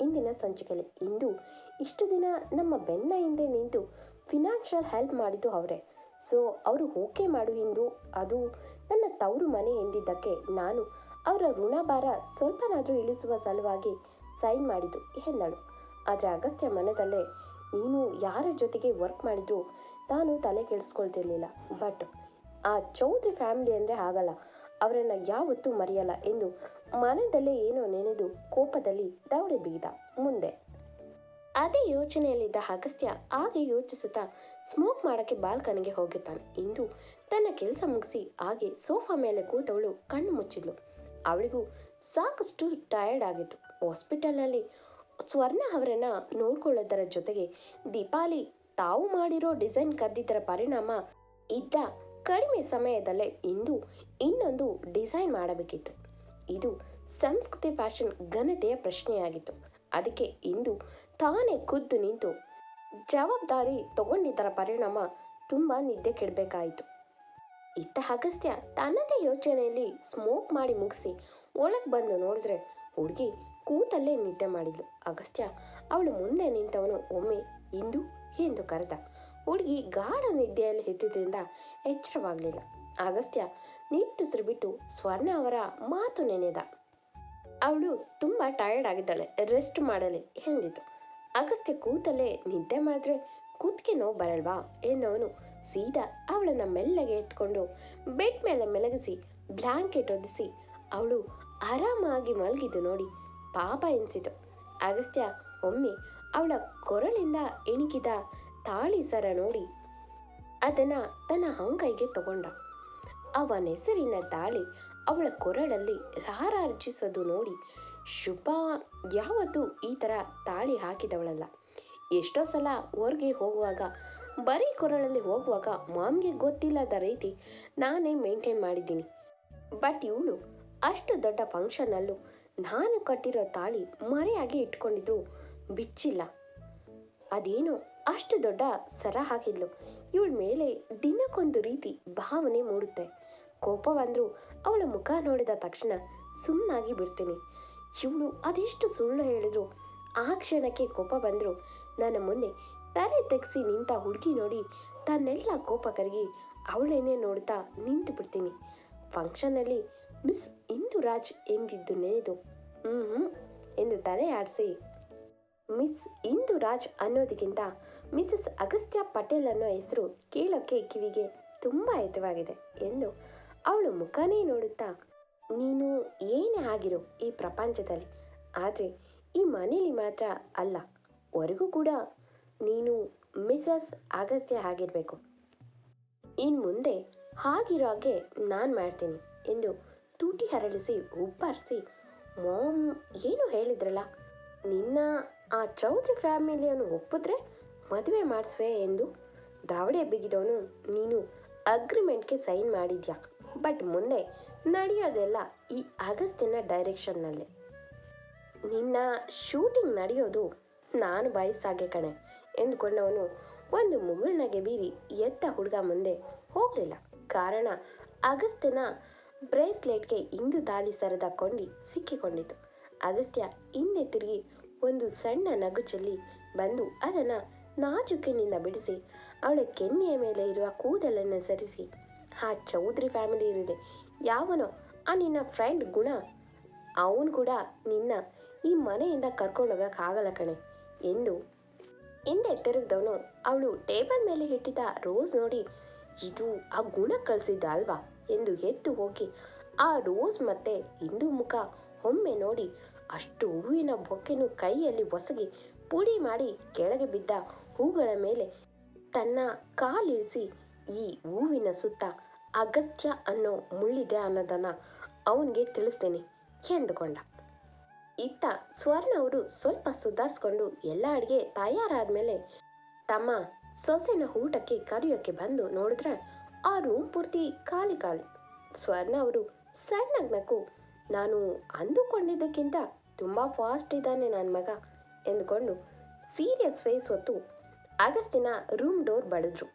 ಇಂದಿನ ಸಂಚಿಕೆಲಿ ಇಂದು ಇಷ್ಟು ದಿನ ನಮ್ಮ ಬೆನ್ನ ಹಿಂದೆ ನಿಂತು ಫಿನಾನ್ಷಿಯಲ್ ಹೆಲ್ಪ್ ಮಾಡಿದ್ದು ಅವರೇ. ಸೊ, ಅವರು ಓಕೆ ಮಾಡು ಎಂದು ಅದು ನನ್ನ ತವರು ಮನೆ ಎಂದಿದ್ದಕ್ಕೆ ನಾನು ಅವರ ಋಣಭಾರ ಸ್ವಲ್ಪನಾದರೂ ಇಳಿಸುವ ಸಲುವಾಗಿ ಸೈನ್ ಮಾಡಿದ್ದು ಎಂದಳು. ಆದರೆ ಅಗಸ್ತ್ಯ ಮನದಲ್ಲೇ ನೀನು ಯಾರ ಜೊತೆಗೆ ವರ್ಕ್ ಮಾಡಿದ್ರು ತಾನು ತಲೆ ಕೆಡಿಸ್ಕೊಳ್ತಿರ್ಲಿಲ್ಲ. ಬಟ್ ಆ ಚೌಧರಿ ಫ್ಯಾಮಿಲಿ ಅಂದರೆ ಆಗಲ್ಲ ಅವರನ್ನು ಯಾವತ್ತೂ ಮರೆಯಲ್ಲ ಎಂದು ಮನದಲ್ಲೇ ಏನೋ ನೆನೆದು ಕೋಪದಲ್ಲಿ ದೌಡೆ ಬೀದ ಮುಂದೆ. ಅದೇ ಯೋಚನೆಯಲ್ಲಿದ್ದ ಅಗಸ್ತ್ಯ ಹಾಗೆ ಯೋಚಿಸುತ್ತಾ ಸ್ಮೋಕ್ ಮಾಡಕ್ಕೆ ಬಾಲ್ಕನಿಗೆ ಹೋಗುತ್ತಾನೆ ಇಂದು ತನ್ನ ಕೆಲಸ ಮುಗಿಸಿ ಹಾಗೆ ಸೋಫಾ ಮೇಲೆ ಕೂತವಳು ಕಣ್ಣು ಮುಚ್ಚಿದ್ಲು. ಅವಳಿಗೂ ಸಾಕಷ್ಟು ಟಯರ್ಡ್ ಆಗಿತ್ತು. ಹಾಸ್ಪಿಟಲ್ನಲ್ಲಿ ಸ್ವರ್ಣ ಅವರನ್ನ ನೋಡ್ಕೊಳ್ಳೋದರ ಜೊತೆಗೆ ದೀಪಾಲಿ ತಾವು ಮಾಡಿರೋ ಡಿಸೈನ್ ಕದ್ದಿದ್ದರ ಪರಿಣಾಮ ಇದ್ದ ಕಡಿಮೆ ಸಮಯದಲ್ಲೇ ಇಂದು ಇನ್ನೊಂದು ಡಿಸೈನ್ ಮಾಡಬೇಕಿತ್ತು. ಇದು ಸಂಸ್ಕೃತಿ ಫ್ಯಾಷನ್ ಘನತೆಯ ಪ್ರಶ್ನೆಯಾಗಿತ್ತು. ಅದಕ್ಕೆ ಇಂದು ತಾನೇ ಖುದ್ದು ನಿಂತು ಜವಾಬ್ದಾರಿ ತಗೊಂಡಿದ್ದರ ಪರಿಣಾಮ ತುಂಬ ನಿದ್ದೆ ಕೆಡಬೇಕಾಯಿತು. ಇತ್ತ ಅಗಸ್ತ್ಯ ತನ್ನದೇ ಯೋಚನೆಯಲ್ಲಿ ಸ್ಮೋಕ್ ಮಾಡಿ ಮುಗಿಸಿ ಒಳಗೆ ಬಂದು ನೋಡಿದ್ರೆ ಹುಡುಗಿ ಕೂತಲ್ಲೇ ನಿದ್ದೆ ಮಾಡಿದ್ಲು. ಅಗಸ್ತ್ಯ ಅವಳು ಮುಂದೆ ನಿಂತವನು ಒಮ್ಮೆ ಇಂದು ಎಂದು ಕರೆದ. ಹುಡುಗಿ ಗಾಢ ನಿದ್ದೆಯಲ್ಲಿ ಇದ್ದುದರಿಂದ ಎಚ್ಚರವಾಗಲಿಲ್ಲ. ಅಗಸ್ತ್ಯ ನಿಟ್ಟುಸಿರು ಬಿಟ್ಟು ಸ್ವರ್ಣ ಅವರ ಮಾತು ನೆನೆದ. ಅವಳು ತುಂಬ ಟಯರ್ಡ್ ಆಗಿದ್ದಾಳೆ ರೆಸ್ಟ್ ಮಾಡಲಿ ಎಂದಿತು. ಅಗಸ್ತ್ಯ ಕೂತಲ್ಲೇ, ನಿದ್ದೆ ಮಾಡಿದ್ರೆ ಕೂತ್ಗೆ ನೋವು ಬರಲ್ವಾ ಎಂದವನು ಸೀದಾ ಅವಳನ್ನು ಮೆಲ್ಲಗೆ ಎತ್ಕೊಂಡು ಬೆಡ್ ಮೇಲೆ ಮೆಲಗಿಸಿ ಬ್ಲ್ಯಾಂಕೆಟ್ ಒದಿಸಿ ಅವಳು ಆರಾಮಾಗಿ ಮಲಗಿದ್ದು ನೋಡಿ ಪಾಪ ಎನಿಸಿತು. ಅಗಸ್ತ್ಯ ಒಮ್ಮೆ ಅವಳ ಕೊರಳಿಂದ ಇಣುಕಿದ ತಾಳಿ ಸರ ನೋಡಿ. ಅದನ್ನ ತನ್ನ ಅಂಗೈಗೆ ತಗೊಂಡ. ಅವನ ಹೆಸರಿನ ತಾಳಿ ಅವಳ ಕೊರಳಲ್ಲಿ ರಾರಾರ್ಜಿಸೋದು ನೋಡಿ ಶುಭ, ಯಾವತ್ತೂ ಈ ಥರ ತಾಳಿ ಹಾಕಿದವಳಲ್ಲ. ಎಷ್ಟೋ ಸಲ ಹೊರಗೆ ಹೋಗುವಾಗ, ಬರೀ ಕೊರಳಲ್ಲಿ ಹೋಗುವಾಗ ಮಾಮ್ಗೆ ಗೊತ್ತಿಲ್ಲದ ರೀತಿ ನಾನೇ ಮೇಂಟೈನ್ ಮಾಡಿದ್ದೀನಿ. ಬಟ್ ಇವಳು ಅಷ್ಟು ದೊಡ್ಡ ಫಂಕ್ಷನಲ್ಲೂ ನಾನು ಕಟ್ಟಿರೋ ತಾಳಿ ಮರೆಯಾಗಿ ಇಟ್ಕೊಂಡಿದ್ರು, ಬಿಚ್ಚಿಲ್ಲ. ಅದೇನೋ ಅಷ್ಟು ದೊಡ್ಡ ಸರ ಹಾಕಿದ್ಲು. ಇವಳ ಮೇಲೆ ದಿನಕ್ಕೊಂದು ರೀತಿ ಭಾವನೆ ಮೂಡುತ್ತೆ. ಕೋಪ ಬಂದರೂ ಅವಳ ಮುಖ ನೋಡಿದ ತಕ್ಷಣ ಸುಮ್ಮನಾಗಿ ಬಿಡ್ತೀನಿ. ಇವಳು ಅದೆಷ್ಟು ಸುಳ್ಳು ಹೇಳಿದ್ರು. ಆ ಕ್ಷಣಕ್ಕೆ ಕೋಪ ಬಂದರೂ ನನ್ನ ಮುಂದೆ ತಲೆ ತೆಗೆಸಿ ನಿಂತ ಹುಡುಗಿ ನೋಡಿ ತನ್ನೆಲ್ಲ ಕೋಪ ಕರಗಿ ಅವಳೇನೇ ನೋಡ್ತಾ ನಿಂತು ಬಿಡ್ತೀನಿ. ಫಂಕ್ಷನಲ್ಲಿ ಮಿಸ್ ಇಂದು ರಾಜ್ ಎಂದಿದ್ದು ನೆನೆದು ಹ್ಞೂ ಹ್ಞೂ ಎಂದು ತಲೆ ಆಡಿಸಿ ಮಿಸ್ ಇಂದು ರಾಜ್ ಅನ್ನೋದಕ್ಕಿಂತ ಮಿಸಸ್ ಅಗಸ್ತ್ಯ ಪಟೇಲ್ ಅನ್ನೋ ಹೆಸರು ಕೇಳೋಕ್ಕೆ ಕಿವಿಗೆ ತುಂಬ ಹಿತವಾಗಿದೆ ಎಂದು ಅವಳು ಮುಖನೇ ನೋಡುತ್ತಾ, ನೀನು ಏನೇ ಆಗಿರೋ ಈ ಪ್ರಪಂಚದಲ್ಲಿ, ಆದರೆ ಈ ಮನೇಲಿ ಮಾತ್ರ ಅಲ್ಲ, ಹೊರಗೂ ಕೂಡ ನೀನು ಮಿಸಸ್ ಅಗಸ್ತ್ಯ ಆಗಿರಬೇಕು. ಇನ್ನು ಮುಂದೆ ಹಾಗಿರೋ ಹಾಗೆ ನಾನು ಮಾಡ್ತೀನಿ ಎಂದು ತೂಟಿ ಹರಳಿಸಿ ಉಬ್ಬರಿಸಿ, ಮಾಮ್, ಏನು ಹೇಳಿದ್ರಲ್ಲ? ನಿನ್ನ ಆ ಚೌಧರಿ ಫ್ಯಾಮಿಲಿಯನ್ನು ಒಪ್ಪಿದ್ರೆ ಮದುವೆ ಮಾಡಿಸುವೆ ಎಂದು ದಾವಡೆ ಬಿಗಿದವನು, ನೀನು ಅಗ್ರಿಮೆಂಟ್ಗೆ ಸೈನ್ ಮಾಡಿದ್ಯಾ? ಬಟ್ ಮುಂದೆ ನಡೆಯೋದೆಲ್ಲ ಈ ಅಗಸ್ತಿನ ಡೈರೆಕ್ಷನ್ನಲ್ಲೇ ನಿನ್ನ ಶೂಟಿಂಗ್ ನಡೆಯೋದು ನಾನು ಬಯಸಾಗೆ ಕಣೆ ಎಂದುಕೊಂಡವನು ಒಂದು ಮುಗುಳ್ನಗೆ ಬೀರಿ ಎತ್ತ ಹುಡುಗ ಮುಂದೆ ಹೋಗಲಿಲ್ಲ. ಕಾರಣ ಅಗಸ್ತ್ಯನ ಬ್ರೇಸ್ಲೆಟ್ಗೆ ಇಂದು ದಾಳಿ ಸರದ ಕೊಂಡಿ ಸಿಕ್ಕಿಕೊಂಡಿತು. ಅಗಸ್ತ್ಯ ಹಿಂದೆ ತಿರುಗಿ ಒಂದು ಸಣ್ಣ ನಗು ಚೆಲ್ಲಿ ಬಂದು ಅದನ್ನು ನಾಜುಕಿನಿಂದ ಬಿಡಿಸಿ ಅವಳ ಕೆನ್ನೆಯ ಮೇಲೆ ಇರುವ ಕೂದಲನ್ನು ಸರಿಸಿ. ಆ ಚೌಧರಿ ಫ್ಯಾಮಿಲಿ ಇರಿದೆ ಯಾವನೋ ಆ ನಿನ್ನ ಫ್ರೆಂಡ್ ಗುಣ. ಅವನು ಕೂಡ ನಿನ್ನ ಈ ಮನೆಯಿಂದ ಕರ್ಕೊಂಡೋಗಕ್ಕಾಗಲ್ಲ ಕಣೆ, ಎಂದು ಹಿಂದೆ ತಿರುಗಿದವನು ಅವಳು ಟೇಬಲ್ ಮೇಲೆ ಇಟ್ಟಿದ್ದ ರೋಸ್ ನೋಡಿ, ಇದು ಆ ಗುಣ ಕಳಿಸಿದ್ದ ಅಲ್ವಾ? ಎಂದು ಎದ್ದು ಹೋಗಿ, ಆ ರೋಸ್ ಮತ್ತೆ ಹಿಂದೂ ಮುಖ ಒಮ್ಮೆ ನೋಡಿ ಅಷ್ಟು ಹೂವಿನ ಬೊಕ್ಕೆನು ಕೈಯಲ್ಲಿ ಒಸಗಿ ಪುಡಿ ಮಾಡಿ ಕೆಳಗೆ ಬಿದ್ದ ಹೂಗಳ ಮೇಲೆ ತನ್ನ ಕಾಲಿರಿಸಿ ಈ ಹೂವಿನ ಸುತ್ತ ಅಗತ್ಯ ಅನ್ನೋ ಮುಳ್ಳಿದೆ ಅನ್ನೋದನ್ನು ಅವನಿಗೆ ತಿಳಿಸ್ತೇನೆ ಎಂದುಕೊಂಡ. ಇತ್ತ ಸ್ವರ್ಣ ಅವರು ಸ್ವಲ್ಪ ಸುಧಾರಿಸ್ಕೊಂಡು ಎಲ್ಲ ಅಡುಗೆ ತಯಾರಾದ್ಮೇಲೆ ತಮ್ಮ ಸೊಸೆನ ಊಟಕ್ಕೆ ಕರೆಯೋಕ್ಕೆ ಬಂದು ನೋಡಿದ್ರೆ ಆ ರೂಮ್ ಪೂರ್ತಿ ಖಾಲಿ ಖಾಲಿ. ಸ್ವರ್ಣ ಅವರು ಸಣ್ಣಗೆ ನಕ್ಕು ನಾನು ಅಂದುಕೊಂಡಿದ್ದಕ್ಕಿಂತ ತುಂಬ ಫಾಸ್ಟ್ ಇದ್ದಾನೆ ನನ್ನ ಮಗ, ಎಂದುಕೊಂಡು ಸೀರಿಯಸ್ ಫೇಸ್ ಹೊತ್ತು ಅಗಸ್ತ್ಯನ ರೂಮ್ ಡೋರ್ ಬಡಿದ್ರು.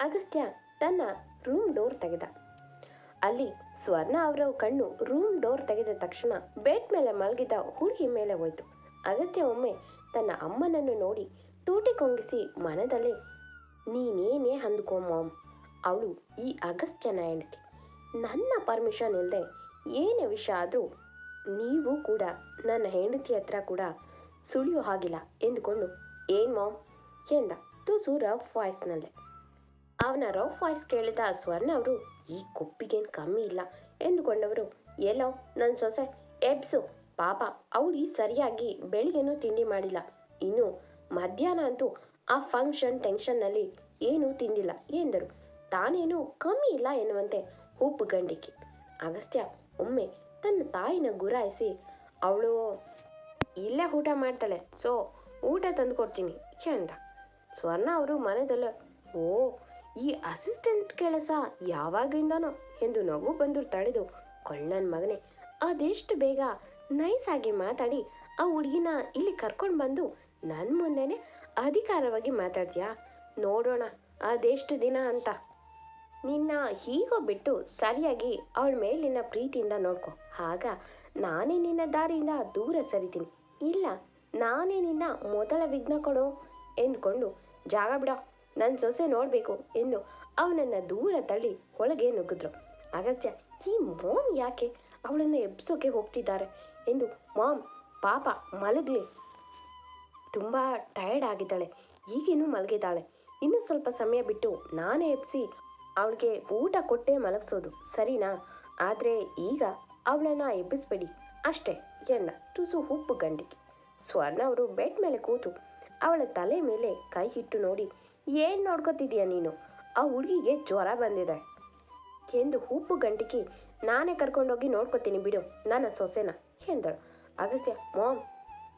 ಅಗಸ್ತ್ಯ ತನ್ನ ರೂಮ್ ಡೋರ್ ತೆಗೆದ. ಅಲ್ಲಿ ಸ್ವರ್ಣ ಅವರ ಕಣ್ಣು ರೂಮ್ ಡೋರ್ ತೆಗೆದ ತಕ್ಷಣ ಬೆಡ್ ಮೇಲೆ ಮಲಗಿದ್ದ ಹುಡುಗಿ ಮೇಲೆ ಹೋಯ್ತು. ಅಗಸ್ತ್ಯ ಒಮ್ಮೆ ತನ್ನ ಅಮ್ಮನನ್ನು ನೋಡಿ ತೂಟಿ ಕೊಂಗಿಸಿ ಮನದಲ್ಲೇ, ನೀನೇನೇ ಅಂದ್ಕೋ ಮಾಮ್, ಅವಳು ಈ ಅಗಸ್ತ್ಯನ ಹೆಂಡತಿ. ನನ್ನ ಪರ್ಮಿಷನ್ ಇಲ್ಲದೆ ಏನೇ ವಿಷಯ ಆದರೂ ನೀವು ಕೂಡ ನನ್ನ ಹೆಂಡತಿ ಹತ್ರ ಕೂಡ ಸುಳಿಯೋ ಹಾಗಿಲ್ಲ ಎಂದುಕೊಂಡು, ಏನು ಮಾಮ್? ಎಂದ ತುಸು ರಫ್ ವಾಯ್ಸ್ನಲ್ಲೇ. ಅವನ ರಫ್ ವಾಯ್ಸ್ ಕೇಳಿದ ಸ್ವರ್ಣ ಅವರು, ಈ ಕೊಪ್ಪಿಗೇನು ಕಮ್ಮಿ ಇಲ್ಲ. ಎಂದುಕೊಂಡವರು, ಎಲ್ಲೋ ನನ್ನ ಸೊಸೆ, ಎಬ್ಸು, ಪಾಪ, ಅವಳಿ ಸರಿಯಾಗಿ ಬೆಳಿಗ್ಗೆನೂ ತಿಂಡಿ ಮಾಡಿಲ್ಲ. ಇನ್ನು ಮಧ್ಯಾಹ್ನ ಅಂತೂ ಆ ಫಂಕ್ಷನ್ ಟೆನ್ಷನ್ನಲ್ಲಿ ಏನೂ ತಿಂದಿಲ್ಲ. ಎಂದರು. ತಾನೇನು ಕಮ್ಮಿ ಇಲ್ಲ ಎನ್ನುವಂತೆ, ಉಪ್ಪು ಗಂಡಿಕೆ. ಅಗಸ್ತ್ಯ ಒಮ್ಮೆ ತನ್ನ ತಾಯಿನ ಗುರಾಯಿಸಿ, ಅವಳು ಇಲ್ಲೇ ಊಟ ಮಾಡ್ತಾಳೆ, ಸೊ ಊಟ ತಂದು ಕೊಡ್ತೀನಿ ಎಂದ ಸ್ವರ್ಣ ಅವರು ಮನೆದಲ್ಲ, ಓ, ಈ ಅಸಿಸ್ಟೆಂಟ್ ಕೆಲಸ ಯಾವಾಗಿಂದನೋ ಎಂದು ನಗು ಬಂದು ತಡೆದು ಕೊಳ್ಳನ್ ಮಗನೇ, ಅದೆಷ್ಟು ಬೇಗ ನೈಸ್ ಆಗಿ ಮಾತಾಡಿ, ಆ ಹುಡುಗಿನ ಇಲ್ಲಿ ಕರ್ಕೊಂಡು ಬಂದು ನನ್ನ ಮುಂದೆನೆ ಅಧಿಕಾರವಾಗಿ ಮಾತಾಡ್ತೀಯಾ? ನೋಡೋಣ, ಅದೆಷ್ಟು ದಿನ ಅಂತ. ನಿನ್ನ ಹೀಗೋ ಬಿಟ್ಟು ಸರಿಯಾಗಿ ಅವಳ ಮೇಲಿನ ಪ್ರೀತಿಯಿಂದ ನೋಡ್ಕೊ. ಆಗ ನಾನೇ ನಿನ್ನ ದಾರಿಯಿಂದ ದೂರ ಸರಿತೀನಿ. ಇಲ್ಲ, ನಾನೇ ನಿನ್ನ ಮೊದಲ ವಿಘ್ನ ಕೊಡು ಎಂದುಕೊಂಡು, ಜಾಗ ಬಿಡ ನನ್ನ ಸೊಸೆ ನೋಡಬೇಕು ಎಂದು ಅವನನ್ನು ದೂರ ತಳ್ಳಿ ಒಳಗೆ ನುಗ್ಗಿದ್ರು. ಅಗಸ್ತ್ಯ, ಈ ಮೋಮ್ ಯಾಕೆ ಅವಳನ್ನು ಎಬ್ಸೋಕೆ ಹೋಗ್ತಿದ್ದಾರೆ ಎಂದು ಮಾಮ್ ಪಾಪ ಮಲಗಲಿ. ತುಂಬ ಟಯರ್ಡ್ ಆಗಿದ್ದಾಳೆ. ಈಗೇನು ಮಲಗಿದ್ದಾಳೆ. ಇನ್ನೂ ಸ್ವಲ್ಪ ಸಮಯ ಬಿಟ್ಟು ನಾನೇ ಎಬ್ಸಿ ಅವಳಿಗೆ ಊಟ ಕೊಟ್ಟೇ ಮಲಗಿಸೋದು ಸರಿನಾ? ಆದರೆ ಈಗ ಅವಳನ್ನು ಎಬ್ಬಿಸ್ಬೇಡಿ. ಅಷ್ಟೇ ಎಂದ ತುಸು ಉಪ್ಪು ಗಂಡಿಗೆ. ಸ್ವರ್ಣ ಅವರು ಬೆಡ್ ಮೇಲೆ ಕೂತು ಅವಳ ತಲೆ ಮೇಲೆ ಕೈ ಇಟ್ಟು ನೋಡಿ, ಏನು ನೋಡ್ಕೊತಿದೀಯ ನೀನು? ಆ ಹುಡುಗಿಗೆ ಜ್ವರ ಬಂದಿದೆ. ಎಂದು ಉಪ್ಪು ಗಂಟಿಕಿ ನಾನೇ ಕರ್ಕೊಂಡೋಗಿ ನೋಡ್ಕೊತೀನಿ ಬಿಡು, ನನ್ನ ಸೊಸೆನ, ಎಂದಳು. ಅಗಸ್ತ್ಯ, ಮಾಮ್,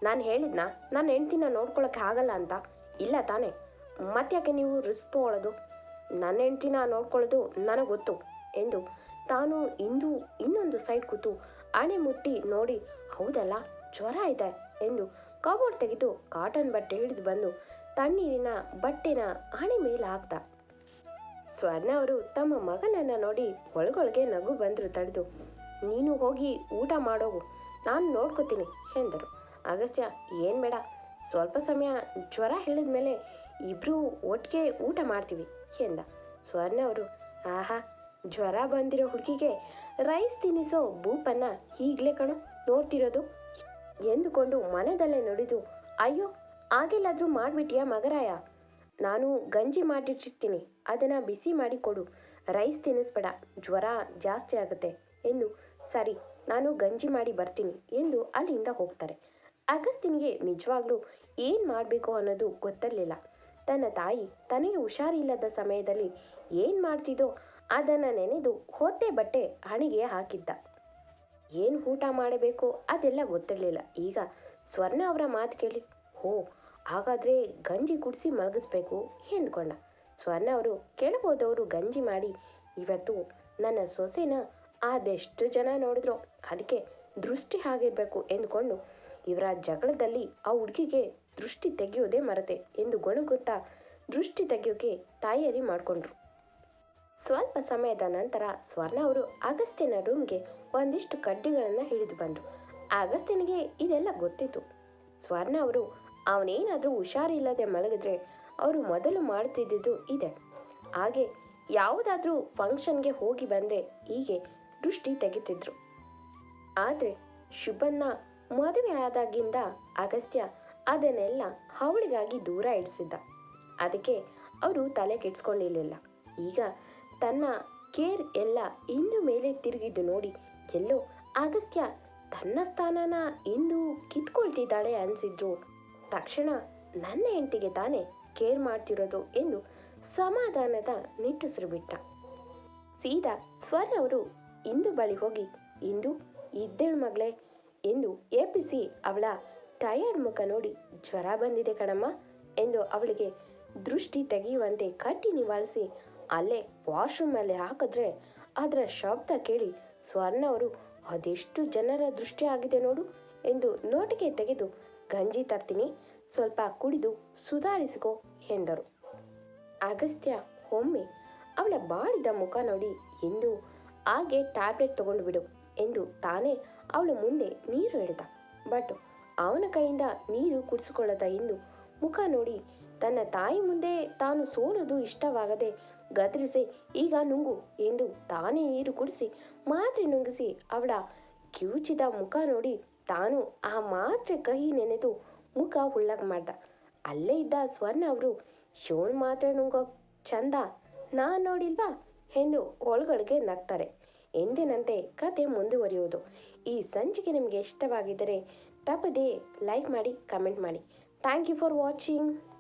ನಾನು ಹೇಳಿದ್ನಾ? ನನ್ನ ಹೆಂಡ್ತಿನ ನೋಡ್ಕೊಳಕ್ಕೆ ಆಗಲ್ಲ ಅಂತ? ಇಲ್ಲ ತಾನೇ. ಮತ್ತ್ಯಾಕೆ ನೀವು ರಿಸ್ಕ್ ತೊಗೊಳ್ಳೋದು ನನ್ನ ಹೆಂಡ್ತಿನ ನೋಡ್ಕೊಳ್ಳೋದು ನನಗೆ ಗೊತ್ತು ಎಂದು ತಾನು ಇಂದು ಇನ್ನೊಂದು ಸೈಡ್ ಕೂತು ಆಣೆ ಮುಟ್ಟಿ ನೋಡಿ, ಹೌದಲ್ಲ, ಜ್ವರ ಇದೆ ಎಂದು ಕಬೋರ್ಡ್ ತೆಗೆದು ಕಾಟನ್ ಬಟ್ಟೆ ಹಿಡಿದು ಬಂದು ತಣ್ಣೀರಿನ ಬಟ್ಟೆನ ಹಣೆ ಮೇಲೆ ಹಾಕ್ದ. ಸ್ವರ್ಣ ಅವರು ತಮ್ಮ ಮಗನನ್ನು ನೋಡಿ ಒಳಗೊಳಗೆ ನಗು ಬಂದರು ತಡೆದು, ನೀನು ಹೋಗಿ ಊಟ ಮಾಡೋಗು, ನಾನು ನೋಡ್ಕೋತೀನಿ ಎಂದರು. ಅಗಸ್ತ್ಯ, ಏನು ಬೇಡ, ಸ್ವಲ್ಪ ಸಮಯ ಜ್ವರ ಹೇಳಿದ ಮೇಲೆ ಇಬ್ಬರೂ ಒಟ್ಟಿಗೆ ಊಟ ಮಾಡ್ತೀವಿ ಎಂದ ಸ್ವರ್ಣ ಅವರು, ಆಹಾ, ಜ್ವರ ಬಂದಿರೋ ಹುಡುಗಿಗೆ ರೈಸ್ ತಿನ್ನಿಸೋ ಬೂಪನ್ನ ಈಗಲೇ ಕಣು, ನೋಡ್ತಿರೋದು? ಎಂದುಕೊಂಡು ಮನದಲ್ಲೇ ನುಡಿದು, ಅಯ್ಯೋ ಆಗಿಲ್ಲಾದ್ರೂ ಮಾಡಿಬಿಟ್ಟಿಯಾ ಮಗರಾಯ? ನಾನು ಗಂಜಿ ಮಾಡಿಟ್ಟಿರ್ತೀನಿ, ಅದನ್ನು ಬಿಸಿ ಮಾಡಿ ಕೊಡು. ರೈಸ್ ತಿನ್ನಿಸ್ಬೇಡ, ಜ್ವರ ಜಾಸ್ತಿ ಆಗುತ್ತೆ. ಎಂದು, ಸರಿ, ನಾನು ಗಂಜಿ ಮಾಡಿ ಬರ್ತೀನಿ, ಎಂದು ಅಲ್ಲಿಂದ ಹೋಗ್ತಾರೆ. ಅಗಸ್ತಿನಿಗೆ ನಿಜವಾಗ್ಲೂ ಏನು ಮಾಡಬೇಕು ಅನ್ನೋದು ಗೊತ್ತಿರಲಿಲ್ಲ. ತನ್ನ ತಾಯಿ ತನಗೆ ಹುಷಾರಿಲ್ಲದ ಸಮಯದಲ್ಲಿ ಏನು ಮಾಡ್ತಿದ್ರೋ ಅದನ್ನು ನೆನೆದು ಹೊತ್ತೆ ಬಟ್ಟೆ ಹಣೆಗೆ ಹಾಕಿದ್ದ. ಏನು ಊಟ ಮಾಡಬೇಕು ಅದೆಲ್ಲ ಗೊತ್ತಿರಲಿಲ್ಲ. ಈಗ ಸ್ವರ್ಣ ಅವರ ಮಾತು ಕೇಳಿ ಓ ಹಾಗಾದರೆ ಗಂಜಿ ಕುಡಿಸಿ ಮಲಗಿಸ್ಬೇಕು, ಎಂದ್ಕೊಂಡ. ಸ್ವರ್ಣ ಅವರು ಕೆಳಗೋದವರು ಗಂಜಿ ಮಾಡಿ, ಇವತ್ತು ನನ್ನ ಸೊಸೆನ ಅದೆಷ್ಟು ಜನ ನೋಡಿದ್ರು. ಅದಕ್ಕೆ ದೃಷ್ಟಿ ಹಾಗಿರಬೇಕು ಎಂದುಕೊಂಡು ಇವರ ಜಗಳದಲ್ಲಿ ಆ ಹುಡುಗಿಗೆ ದೃಷ್ಟಿ ತೆಗೆಯೋದೇ ಮರತೆ ಎಂದು ಗೊಣಗುತ್ತಾ ದೃಷ್ಟಿ ತೆಗೆಯೋಕೆ ತಯಾರಿ ಮಾಡಿಕೊಂಡ್ರು. ಸ್ವಲ್ಪ ಸಮಯದ ನಂತರ ಸ್ವರ್ಣ ಅವರು ಅಗಸ್ತ್ಯನ ರೂಮ್ಗೆ ಒಂದಿಷ್ಟು ಕಡ್ಡಿಗಳನ್ನು ಹಿಡಿದು ಬಂದರು. ಅಗಸ್ತ್ಯನಿಗೆ ಇದೆಲ್ಲ ಗೊತ್ತಿತ್ತು. ಸ್ವರ್ಣ ಅವರು, ಅವನೇನಾದರೂ ಹುಷಾರಿಲ್ಲದೆ ಮಲಗಿದ್ರೆ ಅವರು ಮೊದಲು ಮಾಡ್ತಿದ್ದಿದ್ದು ಇದೆ. ಹಾಗೆ ಯಾವುದಾದ್ರೂ ಫಂಕ್ಷನ್ಗೆ ಹೋಗಿ ಬಂದರೆ ಹೀಗೆ ದೃಷ್ಟಿ ತೆಗಿತಿದ್ರು. ಆದರೆ ಶುಭನ್ನ ಮದುವೆ ಆದಾಗಿಂದ ಅಗಸ್ತ್ಯ ಅದನ್ನೆಲ್ಲ ಅವಳಿಗಾಗಿ ದೂರ ಇಡಿಸಿದ್ದ. ಅದಕ್ಕೆ ಅವರು ತಲೆ ಕೆಡ್ಸ್ಕೊಂಡಿರಲಿಲ್ಲ. ಈಗ ತನ್ನ ಕೇರ್ ಎಲ್ಲ ಇಂದು ಮೇಲೆ ತಿರುಗಿದ್ದು ನೋಡಿ ಎಲ್ಲೋ ಅಗಸ್ತ್ಯ ತನ್ನ ಸ್ಥಾನನ ಇಂದು ಕಿತ್ಕೊಳ್ತಿದ್ದಾಳೆ ಅನಿಸಿದ್ರು. ತಕ್ಷಣ ನನ್ನ ಹೆಂಡತಿಗೆ ತಾನೇ ಕೇರ್ ಮಾಡ್ತಿರೋದು ಎಂದು ಸಮಾಧಾನದ ನಿಟ್ಟುಸಿರು ಬಿಟ್ಟ. ಸೀದಾ ಸ್ವರ್ಣ ಅವರು ಇಂದು ಬಳಿ ಹೋಗಿ ಇಂದು ಇದ್ದೇಳು ಮಗಳೇ ಎಂದು ಎಬ್ಬಿಸಿ ಅವಳ ಟಯರ್ಡ್ ಮುಖ ನೋಡಿ ಜ್ವರ ಬಂದಿದೆ ಕಣಮ್ಮ ಎಂದು ಅವಳಿಗೆ ದೃಷ್ಟಿ ತೆಗೆಯುವಂತೆ ಕಟ್ಟಿ ನಿವಾಳಿಸಿ ಅಲ್ಲೇ ವಾಶ್ರೂಮಲ್ಲಿ ಹಾಕಿದ್ರೆ ಅದರ ಶಬ್ದ ಕೇಳಿ ಸ್ವರ್ಣ ಅವರು, ಅದೆಷ್ಟು ಜನರ ದೃಷ್ಟಿ ಆಗಿದೆ ನೋಡು ಎಂದು ನೋಟಿಗೆ ತೆಗೆದು, ಗಂಜಿ ತರ್ತೀನಿ, ಸ್ವಲ್ಪ ಕುಡಿದು ಸುಧಾರಿಸಿಕೋ ಎಂದರು. ಅಗಸ್ತ್ಯ ಒಮ್ಮೆ ಅವಳ ಬಾಡಿದ ಮುಖ ನೋಡಿ ಎಂದು ಹಾಗೆ ಟ್ಯಾಬ್ಲೆಟ್ ತಗೊಂಡು ಬಿಡು ಎಂದು ತಾನೇ ಅವಳ ಮುಂದೆ ನೀರು ಹಿಡಿದ ಬಟ್ ಅವನ ಕೈಯಿಂದ ನೀರು ಕುಡಿಸಿಕೊಳ್ಳದ ಎಂದು ಮುಖ ನೋಡಿ ತನ್ನ ತಾಯಿ ಮುಂದೆ ತಾನು ಸೋಲೋದು ಇಷ್ಟವಾಗದೆ ಗದರಿಸಿ, ಈಗ ನುಂಗು ಎಂದು ತಾನೇ ನೀರು ಕುಡಿಸಿ ಮಾತ್ರೆ ನುಂಗಿಸಿ ಅವಳ ಕಿವುಚಿದ ಮುಖ ನೋಡಿ ತಾನು ಆ ಮಾತ್ರೆ ಕಹಿ ನೆನೆದು ಮುಖ ಹುಳ್ಳಗ್ ಮಾಡ್ದ. ಅಲ್ಲೇ ಇದ್ದ ಸ್ವರ್ಣ ಅವರು ಶಿವನ್ ಮಾತ್ರೆ ನುಂಗೋ ಚಂದ ನಾ ನೋಡಿಲ್ವಾ? ಎಂದು ಒಳಗಡೆಗೆ ನಗ್ತಾರೆ. ಎಂದಿನಂತೆ ಕತೆ ಮುಂದುವರಿಯುವುದು. ಈ ಸಂಚಿಕೆ ನಿಮಗೆ ಇಷ್ಟವಾಗಿದ್ದರೆ ತಪ್ಪದೇ ಲೈಕ್ ಮಾಡಿ ಕಮೆಂಟ್ ಮಾಡಿ. Thank you for watching